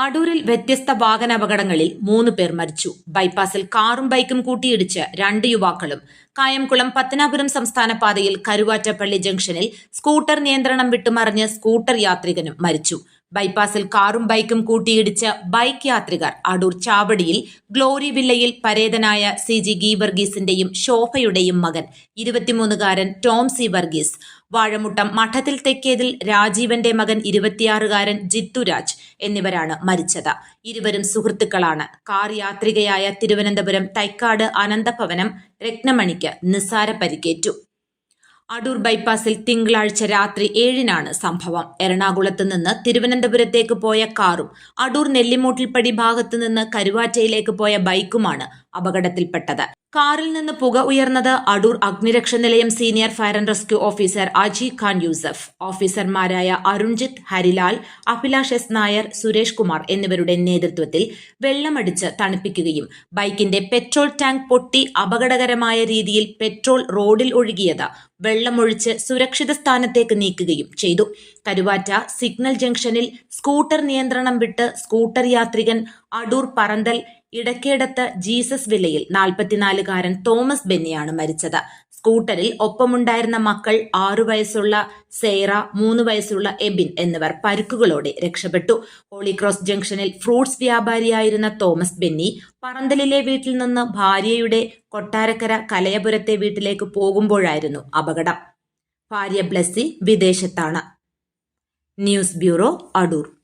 അടൂരിൽ വ്യത്യസ്ത വാഹനാപകടങ്ങളിൽ മൂന്ന് പേർ മരിച്ചു. ബൈപ്പാസിൽ കാറും ബൈക്കും കൂട്ടിയിടിച്ച് രണ്ട് യുവാക്കളും കായംകുളം പത്തനാപുരം സംസ്ഥാന പാതയിൽ കരുവാറ്റപ്പള്ളി ജംഗ്ഷനിൽ സ്കൂട്ടർ നിയന്ത്രണം വിട്ടുമറിഞ്ഞ് സ്കൂട്ടർ യാത്രികനും മരിച്ചു. ബൈപ്പാസിൽ കാറും ബൈക്കും കൂട്ടിയിടിച്ച് ബൈക്ക് യാത്രികർ അടൂർ ചാവടിയിൽ ഗ്ലോറി വില്ലയിൽ പരേതനായ സി ജി ഗീ വർഗീസിന്റെയും ശോഭയുടെയും മകൻ ഇരുപത്തിമൂന്നുകാരൻ ടോം സി വർഗീസ് വാഴമുട്ടം മഠത്തിൽ തെക്കേതിൽ രാജീവന്റെ മകൻ ഇരുപത്തിയാറുകാരൻ ജിത്തുരാജ് എന്നിവരാണ് മരിച്ചത്. ഇരുവരും സുഹൃത്തുക്കളാണ്. കാർ യാത്രികയായ തിരുവനന്തപുരം തൈക്കാട് അനന്തഭവനം രത്നമണിക്ക് നിസ്സാര പരിക്കേറ്റു. അടൂർ ബൈപ്പാസിൽ തിങ്കളാഴ്ച രാത്രി ഏഴിനാണ് സംഭവം. എറണാകുളത്ത് നിന്ന് തിരുവനന്തപുരത്തേക്ക് പോയ കാറും അടൂർ നെല്ലിമൂട്ടിൽപ്പടി ഭാഗത്തു നിന്ന് കരുവാറ്റയിലേക്ക് പോയ ബൈക്കുമാണ് അപകടത്തിൽപ്പെട്ടത്. കാറിൽ നിന്ന് പുക ഉയർന്നത് അടൂർ അഗ്നിരക്ഷ നിലയം senior fire and rescue officer Aji Khan Yusuf ഓഫീസർമാരായ അരുൺജിത്ത് ഹരിലാൽ അഭിലാഷ് എസ് നായർ സുരേഷ് കുമാർ എന്നിവരുടെ നേതൃത്വത്തിൽ വെള്ളമടിച്ച് തണുപ്പിക്കുകയും ബൈക്കിന്റെ പെട്രോൾ ടാങ്ക് പൊട്ടി അപകടകരമായ രീതിയിൽ പെട്രോൾ റോഡിൽ ഒഴുകിയത് വെള്ളമൊഴിച്ച് സുരക്ഷിത സ്ഥാനത്തേക്ക് നീക്കുകയും ചെയ്തു. കരുവാറ്റ സിഗ്നൽ ജംഗ്ഷനിൽ സ്കൂട്ടർ നിയന്ത്രണം വിട്ട് സ്കൂട്ടർ യാത്രികൻ അടൂർ പറന്തൽ ഇടക്കേടത്ത് ജീസസ് വില്ലയിൽ നാൽപ്പത്തിനാലുകാരൻ തോമസ് ബെന്നിയാണ് മരിച്ചത്. സ്കൂട്ടറിൽ ഒപ്പമുണ്ടായിരുന്ന മക്കൾ ആറു വയസ്സുള്ള സേറ മൂന്ന് വയസ്സുള്ള എബിൻ എന്നിവർ പരുക്കുകളോടെ രക്ഷപ്പെട്ടു. ഹോളിക്രോസ് ജംഗ്ഷനിൽ ഫ്രൂട്ട്സ് വ്യാപാരിയായിരുന്ന തോമസ് ബെന്നി പറന്തലിലെ വീട്ടിൽ നിന്ന് ഭാര്യയുടെ കൊട്ടാരക്കര കലയപുരത്തെ വീട്ടിലേക്ക് പോകുമ്പോഴായിരുന്നു അപകടം. ഭാര്യ ബ്ലസ്സി വിദേശത്താണ്. News bureau Adoor.